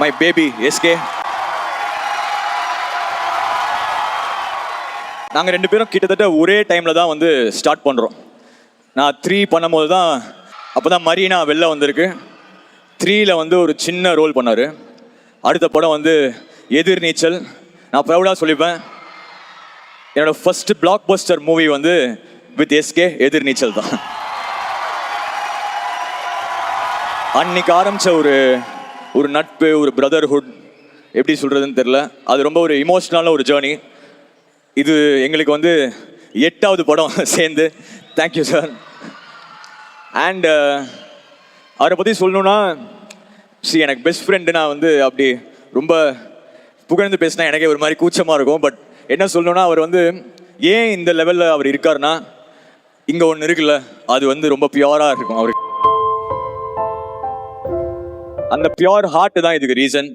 My baby SK நாங்கள் ரெண்டு பேரும் கிட்டத்தட்ட ஒரே டைமில் தான் வந்து ஸ்டார்ட் பண்ணுறோம் நான் த்ரீ பண்ணும்போது தான் அப்போ தான் மரீனா வெளில வந்திருக்கு. த்ரீயில் வந்து ஒரு சின்ன ரோல் பண்ணார். அடுத்த படம் வந்து எதிர்நீச்சல் நான் ப்ரௌடாக சொல்லிப்பேன். என்னோட ஃபஸ்ட்டு பிளாக் பஸ்டர் மூவி வந்து வித் எஸ்கே எதிர்நீச்சல் தான். அன்னைக்கு ஆரம்பித்த ஒரு ஒரு நட்பு ஒரு பிரதர்ஹுட் எப்படி சொல்கிறதுன்னு தெரில அது ரொம்ப ஒரு இமோஷ்னலான ஒரு ஜேர்னி இது எங்களுக்கு வந்து எட்டாவது படம் சேர்ந்து. தேங்க்யூ சார் அண்டு அவரை பற்றி சொல்லணுன்னா சி எனக்கு பெஸ்ட் ஃப்ரெண்டு நான் வந்து அப்படி ரொம்ப புகழ்ந்து பேசினா எனக்கே ஒரு மாதிரி கூச்சமாக இருக்கும். பட் என்ன சொல்லணும்னா அவர் வந்து ஏன் இந்த லெவலில் அவர் இருக்காருன்னா இங்கே ஒன்று இருக்குல்ல அது வந்து ரொம்ப பியூராக இருக்கும். அவருக்கு அந்த பியோர் ஹார்ட் தான் இதுக்கு ரீசன்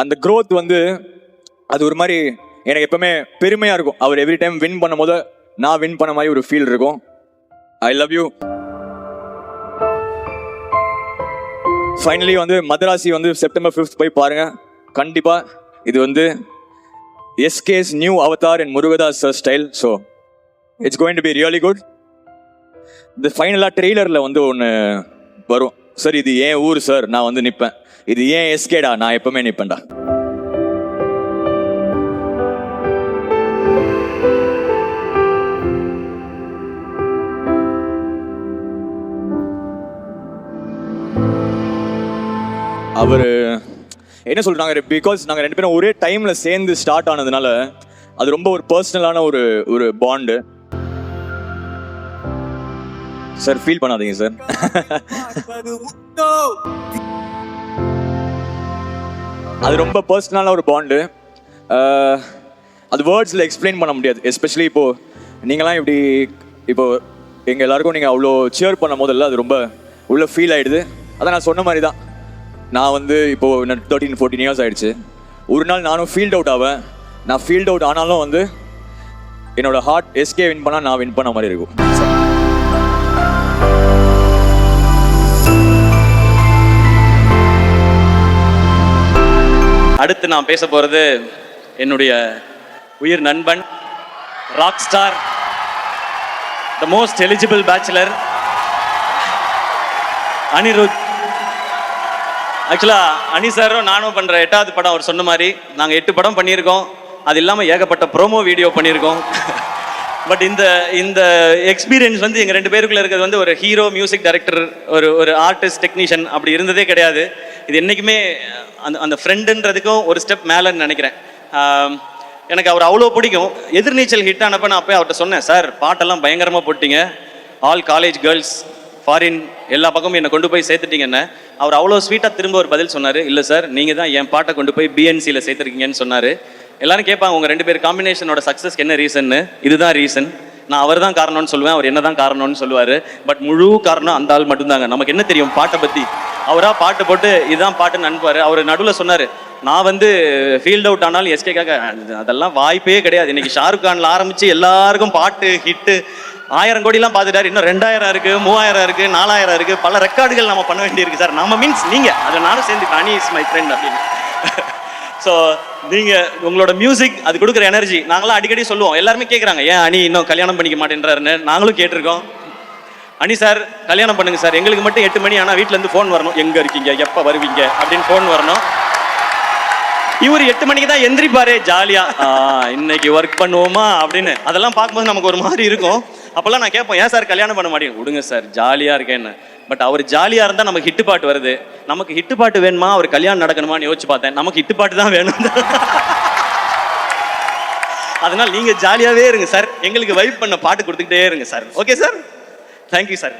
அந்த க்ரோத் வந்து அது ஒரு மாதிரி எனக்கு எப்பவுமே பெருமையா இருக்கும். அவர் எவ்ரி டைம் வின் பண்ணும் போது நான் வின் பண்ண மாதிரி ஒரு ஃபீல் இருக்கும். ஐ லவ் யூ ஃபைனலி வந்து மதராசி வந்து செப்டம்பர் ஃபிஃப்த் போய் பாருங்க. கண்டிப்பா இது வந்து SK's new avatar and Murugadoss sir style so it's going to be really good இந்த ஃபைனலாக ட்ரெய்லரில் வந்து ஒன்று வரும். சார் இது ஏன் ஊர் சார் நான் வந்து நிற்பேன் இது ஏன் எஸ்கேடா நான் எப்பவுமே நிற்பேன்டா அவர் என்ன சொல்றாங்க? பிகாஸ் நாங்கள் ரெண்டு பேரும் ஒரே டைம்ல சேர்ந்து ஸ்டார்ட் ஆனதுனால அது ரொம்ப ஒரு பர்சனலான ஒரு ஒரு பாண்டு சார் ஃபீல் பண்ணாதீங்க சார் அது ரொம்ப பர்சனலான ஒரு பாண்டு அது வேர்ட்ஸில் எக்ஸ்பிளைன் பண்ண முடியாது. எஸ்பெஷலி இப்போ நீங்களாம் இப்படி இப்போ எங்க எல்லாருக்கும் நீங்கள் அவ்வளோ சேர் பண்ணும் போதெல்லாம் அது ரொம்ப உள்ள ஃபீல் ஆயிடுது. அதான் நான் சொன்ன மாதிரி தான். நான் வந்து இப்போ தேர்ட்டீன் ஃபோர்டீன் இயர்ஸ் ஆயிடுச்சு. ஒரு நாள் நானும் ஃபீல்ட் அவுட் ஆவேன். நான் ஃபீல்ட் அவுட் ஆனாலும் வந்து என்னோட ஹார்ட் எஸ்கே வின் பண்ணால் நான் வின் பண்ண மாதிரி இருக்கும். அடுத்து நான் பேச போகிறது என்னுடைய உயிர் நண்பன் rock star the most eligible bachelor Anirudh. ஆக்சுவலாக அனி சாரும் நானும் பண்ணுற எட்டாவது படம் அவர் சொன்ன மாதிரி நாங்கள் எட்டு படம் பண்ணியிருக்கோம். அது இல்லாமல் ஏகப்பட்ட ப்ரோமோ வீடியோ பண்ணியிருக்கோம். பட் இந்த இந்த எக்ஸ்பீரியன்ஸ் வந்து எங்கள் ரெண்டு பேருக்குள்ள இருக்கிறது வந்து ஒரு ஹீரோ மியூசிக் டைரக்டர் ஒரு ஒரு ஆர்டிஸ்ட் டெக்னீஷியன் அப்படி இருந்ததே கிடையாது. இது என்றைக்குமே அந்த அந்த ஃப்ரெண்டுன்றதுக்கும் ஒரு ஸ்டெப் மேலேன்னு நினைக்கிறேன். எனக்கு அவர் அவ்வளோ பிடிக்கும். எதிர்நீச்சல் ஹிட் ஆனப்ப நான் அப்போ அவர்கிட்ட சொன்னேன் சார் பாட்டெல்லாம் பயங்கரமாக போட்டிங்க. ஆல் காலேஜ் கேர்ள்ஸ் ஃபாரின் எல்லா பக்கமும் என்னை கொண்டு போய் சேர்த்துட்டீங்கன்னு. அவர் அவ்வளோ ஸ்வீட்டாக திரும்ப ஒரு பதில் சொன்னார். இல்லை சார் நீங்கள் தான் என் பாட்டை கொண்டு போய் பிஎன்சியில் சேர்த்துருக்கீங்கன்னு சொன்னார். எல்லாரும் கேட்பாங்க உங்கள் ரெண்டு பேர் காம்பினேஷனோட சக்ஸஸ்க்கு என்ன ரீசன்னு இதுதான் ரீசன் நான் அவர் தான் காரணம்னு சொல்லுவேன் அவர் என்ன தான் காரணம்னு சொல்லுவார். பட் முழு காரணம் அந்த ஆள் மட்டும்தாங்க. நமக்கு என்ன தெரியும்? பாட்டை பற்றி அவரா பாட்டு போட்டு இதுதான் பாட்டுன்னு அனுப்புவார் அவர் நடுவில் சொன்னார் நான் வந்து ஃபீல்ட் அவுட் ஆனாலும் எஸ்கேக்காக அதெல்லாம் வாய்ப்பே கிடையாது. இன்னைக்கு ஷாருக் கான்ல ஆரம்பிச்சு எல்லாருக்கும் பாட்டு ஹிட்டு ஆயிரம் கோடிலாம் பார்த்துட்டாரு இன்னும் ரெண்டாயிரம் இருக்கு மூவாயிரம் இருக்கு நாலாயிரம் இருக்கு. பல ரெக்கார்டுகள் நம்ம பண்ண வேண்டியிருக்கு சார். நம்ம மீன்ஸ் நீங்க. அதை நானும் சேர்ந்து அனி இஸ் மை ஃப்ரெண்ட் அப்படின்னு. ஸோ நீங்கள் உங்களோட மியூசிக் அது கொடுக்குற எனர்ஜி நாங்களாம் அடிக்கடி சொல்லுவோம். எல்லாருமே கேட்குறாங்க ஏன் அணி இன்னும் கல்யாணம் பண்ணிக்க மாட்டேன்றாருன்னு? நாங்களும் கேட்டிருக்கோம். அணி சார் கல்யாணம் பண்ணுங்க சார். எங்களுக்கு மட்டும் எட்டு மணி ஆனால் வீட்டிலேருந்து ஃபோன் வரணும். எங்கே இருக்கீங்க? எப்போ வருவீங்க? அப்படின்னு ஃபோன் வரணும். இவர் எட்டு மணிக்கு தான் எந்திரிப்பாரு ஜாலியாக இன்னைக்கு ஒர்க் பண்ணுவோமா? அப்படின்னு. அதெல்லாம் பார்க்கும்போது நமக்கு ஒரு மாதிரி இருக்கும். அப்போல்லாம் நான் கேட்போம் ஏன் சார் கல்யாணம் பண்ண மாட்டேங்க? விடுங்க சார் ஜாலியாக இருக்கேன்னு பட் அவர் ஜாலியாக இருந்தால் நமக்கு ஹிட்டு பாட்டு வருது. நமக்கு ஹிட்டு பாட்டு வேணுமா? அவர் கல்யாணம் நடக்கணுமான்னு யோசிச்சு பார்த்தேன். நமக்கு ஹிட்டு பாட்டு தான் வேணும். அதனால் நீங்கள் ஜாலியாகவே இருங்க சார். எங்களுக்கு வைப் பண்ண பாட்டு கொடுத்துக்கிட்டே இருங்க sir. Okay sir thank you sir